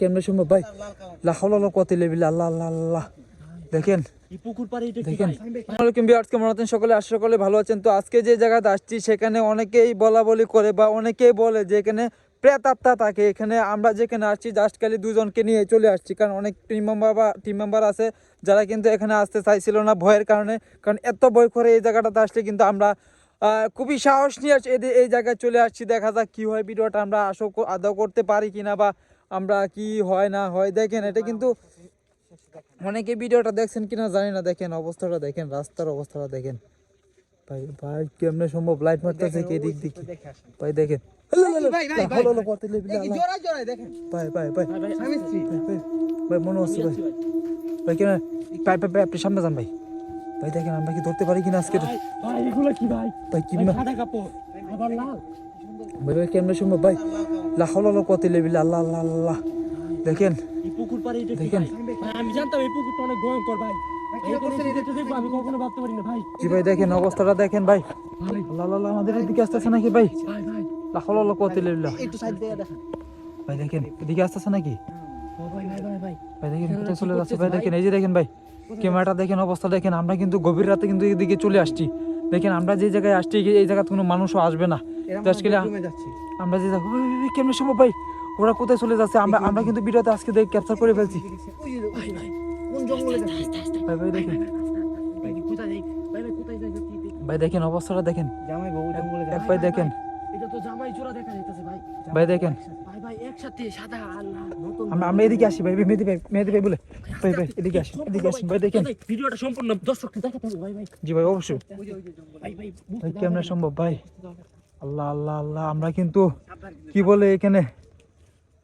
কেমনে সম্ভব? ভাই লাহাউল কত লেবিল আল্লাহ আল্লাহ আল্লাহ। দেখেন সকলে? আশা সকলে ভালো আছেন। তো আজকে যে জায়গাতে আসছি, সেখানে অনেকেই বলা বলি করে বা অনেকেই বলে যে এখানে প্রেত আত্মা থাকে। এখানে আমরা যেখানে আসছি জাস্ট খালি দুজনকে নিয়ে চলে আসছি। কারণ অনেক টিম মেম্বার বা টিম মেম্বার আছে, যারা কিন্তু এখানে আসতে চাইছিল না ভয়ের কারণে। কারণ এত ভয় করে এই জায়গাটাতে আসলে কিন্তু আমরা খুবই সাহস নিয়ে এই জায়গায় চলে আসছি। দেখা যাক কি হয়, ভিডিওটা আমরা আশো আদৌ করতে পারি কিনা বা আমরা কি হয় না হয় দেখেন এটা কিন্তু অনেকে ভিডিওটা দেখছেন কিনা জানি না দেখেন অবস্থাটা দেখেন রাস্তার অবস্থাটা দেখেন ভাই ভাই কেমনে সম্ভব লাইট মারতেছে কি এদিক দিকে ভাই দেখেন ভাই, মনে হচ্ছে ভাই ভাই কেন ভাই ভাই ভাই আপনি সামনে যান ভাই ভাই দেখেন আমরা কি ধরতে পারি কিনা আজকে ভাই, ভাই, এগুলো কি ভাই? ভাই কি সাদা কাপড়, আবার লাল। ভাই ভাই কেমনে সম্ভব ভাই লাহল হলো কত লেবিল আল্লাহ আল্লাহ আল্লাহ দেখেন পুকুর পাড়ে এটা দেখেন। আমি জানতাম এই পুকুরটা অনেক ভয়ঙ্কর ভাই। পারি জি দেখেন অবস্থাটা দেখেন ভাই। ভাই। আল্লাহ আল্লাহ আমাদের এদিকে আসতেছে নাকি ভাই? ভাই কত লেবিল দেখেন। ভাই দেখেন এদিকে আসতেছে নাকি? ও ভাই ভাই ভাই ভাই। ভাই দেখেন কোথায় চলে যাচ্ছে ভাই? দেখেন এই যে দেখেন ভাই ক্যামেরাটা দেখেন অবস্থা দেখেন। আমরা কিন্তু গভীর রাতে কিন্তু এদিকে চলে আসছি। দেখেন আমরা যে জায়গায় আসছি এই জায়গায় কোনো মানুষও আসবে না। আমরা যে কেমনে সম্ভব ভাই? ওরা কোথায় চলে যাচ্ছে? আমরা আমরা কিন্তু ভিডিওতে আজকে দেখে ক্যাপচার করে ফেলছি। ভাই ভাই দেখেন। ভাই অবস্থাটা দেখেন। জামাই বউ জঙ্গলে এক ভাই দেখেন। এটা তো জামাই চূড়া দেখা যাইতেছে ভাই। ভাই দেখেন। ভাই ভাই একসাথে সাদা আল্লাহ আমরা আমরা এদিকে আসি ভাই মেহেদি ভাই মেহেদি ভাই বলে। ভাই ভাই এদিকে আসি এদিকে আসি ভাই দেখেন। ভিডিওটা সম্পূর্ণ দর্শককে দেখাতে হবে ভাই ভাই। জি ভাই অবশ্যই। ওই যে, ওই যে জঙ্গলে। ভাই ভাই ভাই কেমনে সম্ভব ভাই? আল্লাহ আল্লাহ আল্লাহ আমরা কিন্তু কি বলে এখানে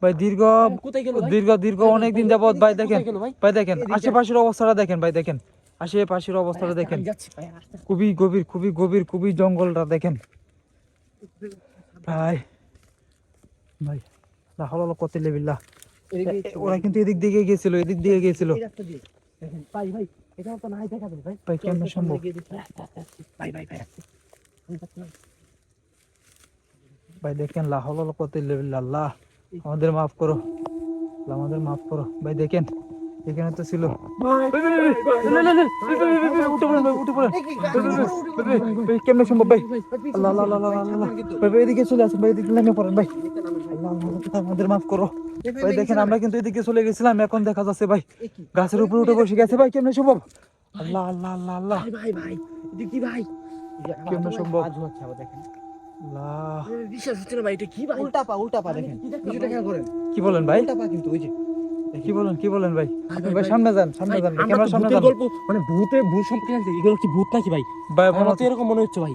ভাই দীর্ঘ ভাই? দীর্ঘ দীর্ঘ অনেক দিন যাবত ভাই দেখেন ভাই? দেখেন আশেপাশের অবস্থাটা দেখেন ভাই দেখেন আশেপাশের অবস্থাটা দেখেন। খুবই গভীর খুবই গভীর খুবই জঙ্গলটা দেখেন ভাই ভাই লা হলো কত লেবিল্লা ওরা কিন্তু এদিক দিকে গিয়েছিল এদিক গিয়েছিল দিয়ে। দেখেন, ভাই ভাই এটা তো নাই দেখা ভাই ভাই কেমনে সম্ভব। ভাই ভাই ভাই। ভাই দেখেন লাহল আমাদের মাফ করো আমাদের মাফ করো ভাই দেখেন এখানে তো ছিল ভাই আমাদের মাফ করো ভাই দেখেন আমরা কিন্তু এদিকে চলে গেছিলাম এখন দেখা যাচ্ছে ভাই গাছের উপরে উঠে বসে গেছে ভাই কেমনে সম্ভব আল্লাহ আল্লাহ আল্লাহ আল্লাহ ভাই ভাই ভাই কেমনে সম্ভব দেখেন আল্লাহ। এ, বিশ্বাস হচ্ছে না ভাই এটা কি ভাই? উল্টা পা উল্টা পা দেখেন। কি দেখলাম কিছুটা ভাই? খেয়াল করেন। কি বলেন ভাই? উল্টা পা কিন্তু ওই যে কি বলেন কি বলেন ভাই? ভাই, ভাই ভাই। সামনে যান সামনে যান আমরা ক্যামেরার সামনে যান। গল্প মানে ভূতে ভূত সম্পর্কে এগুলো কি ভূত নাকি ভাই? ভাই আমার তো এরকম মনে হচ্ছে ভাই।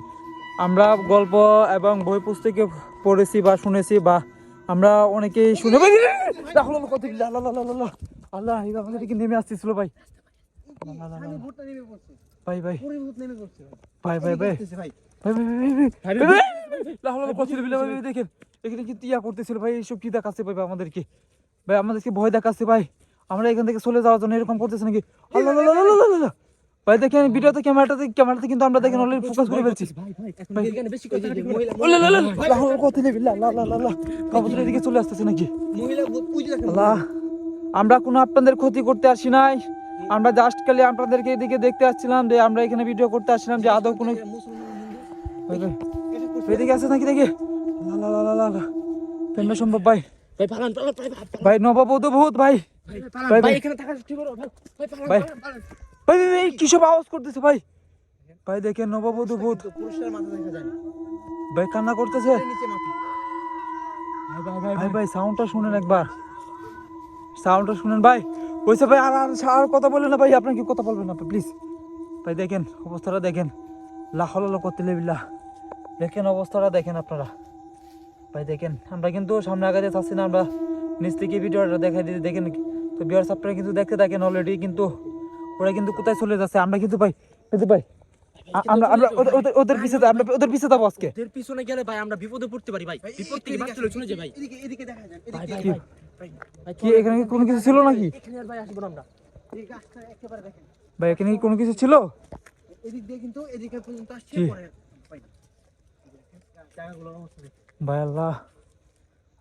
আমরা গল্প এবং বই পুস্তকে পড়েছি বা শুনেছি বা আমরা অনেকেই শুনে ভাই রাহুল কত আল্লাহ আল্লাহ এই আমাদের নেমে আসতেছিল ভাই। ভাই ভাই। পুরো ভূত নেমে পড়ছে ভাই। ভাই ভাই। করতেছিল ভাই এইসব কি দেখাচ্ছে ভাই আমাদেরকে ভাই আমাদেরকে ভয় দেখাচ্ছে ভাই আমরা এখান থেকে চলে যাওয়ার জন্য এরকম করতেছে নাকি ভিডিওতে ক্যামেরাতে কিন্তু আমরা দেখেন ফোকাস করে ফেলছি চলে আসতেছে নাকি আমরা কোনো আপনাদের ক্ষতি করতে আসি নাই আমরা জাস্ট খালি আপনাদেরকে এদিকে দেখতে আসছিলাম যে আমরা এখানে ভিডিও করতে আসছিলাম যে আদৌ কোনো এদিকে আছে নাকি দেখি? কেমনে সম্ভব ভাই। ভাই পালান পালান ভাই ভাই পালান, ভাই নববধূ ভাই। ভাই পালান। ভাই, ভাই ভাই। এখানে থাকা ঠিক করো ভাই। ভাই ভাই। পালান, পালান। ভাই ভাই ভাই কি সব আওয়াজ করতেছে ভাই? ভাই দেখেন নববধূ ভূত। পুরুষের মাথা দেখা যায় ভাই কান্না করতেছে? ভাই ভাই ভাই ভাই ভাই। সাউন্ডটা শুনেন একবার। সাউন্ডটা শুনেন ভাই। ওইসব ভাই আর আর আর কথা বললেন না ভাই। আপনার কি কথা বলবেন না প্লিজ ভাই দেখেন অবস্থাটা দেখেন। লাহল করতে লেবিল্লা দেখেন অবস্থাটা দেখেন আপনারা। ভাই দেখেন আমরা কিন্তু সামনে আগাতে চাচ্ছি না আমরা নিচ থেকে ভিডিওটা দেখাই দিতে। দেখেন তো বিয়ার্স আপনারা কিন্তু দেখতে থাকেন অলরেডি কিন্তু ওরা কিন্তু কোথায় চলে যাচ্ছে? আমরা কিন্তু ভাই কিন্তু ভাই আমরা আমরা ওদের- ওদের ওদের পিছে আমরা ওদের পিছে যাব আজকে। ওদের পিছনে গেলে ভাই আমরা বিপদে পড়তে পারি ভাই। ভাই, বিপদ থেকে বাঁচতে হলে শুনে ভাই। এদিকে এদিকে দেখা যায় এদিকে কি? ভাই ভাই ভাই কি এখানে কি কোনো কিছু ছিল নাকি? এখানে ভাই আসব না আমরা। এই গাছটা একেবারে দেখেন। ভাই এখানে কি কোনো কিছু ছিল? এদিক দিয়ে কিন্তু এদিকে পর্যন্ত আসছে পরে পাই না। জায়গাগুলোর অবস্থা দেখেন। ভাই আল্লাহ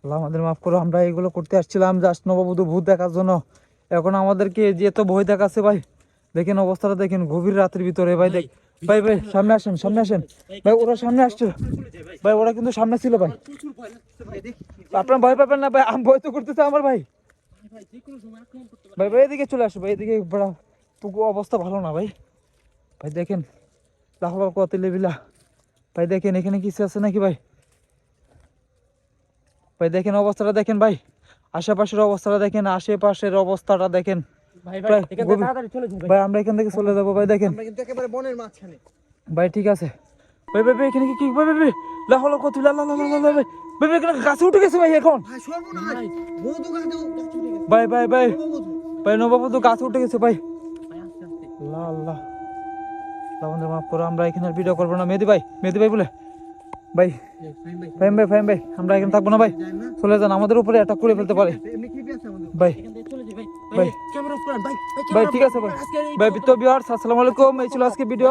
আল্লাহ আমাদের মাফ করো, আমরা এগুলো করতে আসছিলাম জাস্ট নববধূ ভূত দেখার জন্য। এখন আমাদেরকে যে এত ভয় দেখাচ্ছে ভাই, দেখেন অবস্থাটা দেখেন গভীর রাতের ভিতরে। ভাই দেখ, ভাই ভাই, সামনে আসেন সামনে আসেন। ভাই, ওরা সামনে আসছে। ভাই, ওরা কিন্তু সামনে ছিল ভাই। আপনার ভয় পাবেন না ভাই, আমি ভয় তো করতেছে আমার ভাই। ভাই ভাই, এদিকে চলে আসো, ভাই, এদিকে অবস্থা ভালো না ভাই। ভাই, দেখেন লাহবা কত লেবিলা। ভাই দেখেন এখানে কিছু আছে নাকি ভাই ভাই দেখেন অবস্থাটা দেখেন ভাই আশেপাশের অবস্থাটা দেখেন আশেপাশের অবস্থাটা দেখেন ভাই আমরা এখান থেকে চলে যাব ভাই দেখেন আমরা কিন্তু একেবারে বনের মাঝখানে ভাই ঠিক আছে ভাই ভাই ভাই এখানে কি কি ভাই ভাই ভাই লাহলা কত লা লা লা লা লা লা, ভাই এখানে গাছে উঠে গেছে ভাই এখন ভাই ভাই ভাই ভাই নবাবু তো গাছে উঠে গেছে ভাই আল্লাহ আমাদের মাফ করো, আমরা এখানে আর ভিডিও করব না। মেহেদি ভাই মেহেদি ভাই বলে। ভাই, ফাহিম ভাই ফাইম ভাই, আমরা এখানে থাকব না ভাই। চলে যান, আমাদের উপরে অ্যাটাক করে ফেলতে পারে। ভাই ভাই ভাই। ঠিক আছে ভাই। ভাই, তো বিহার আসসালামু আলাইকুম। এই ছিল আজকে ভিডিও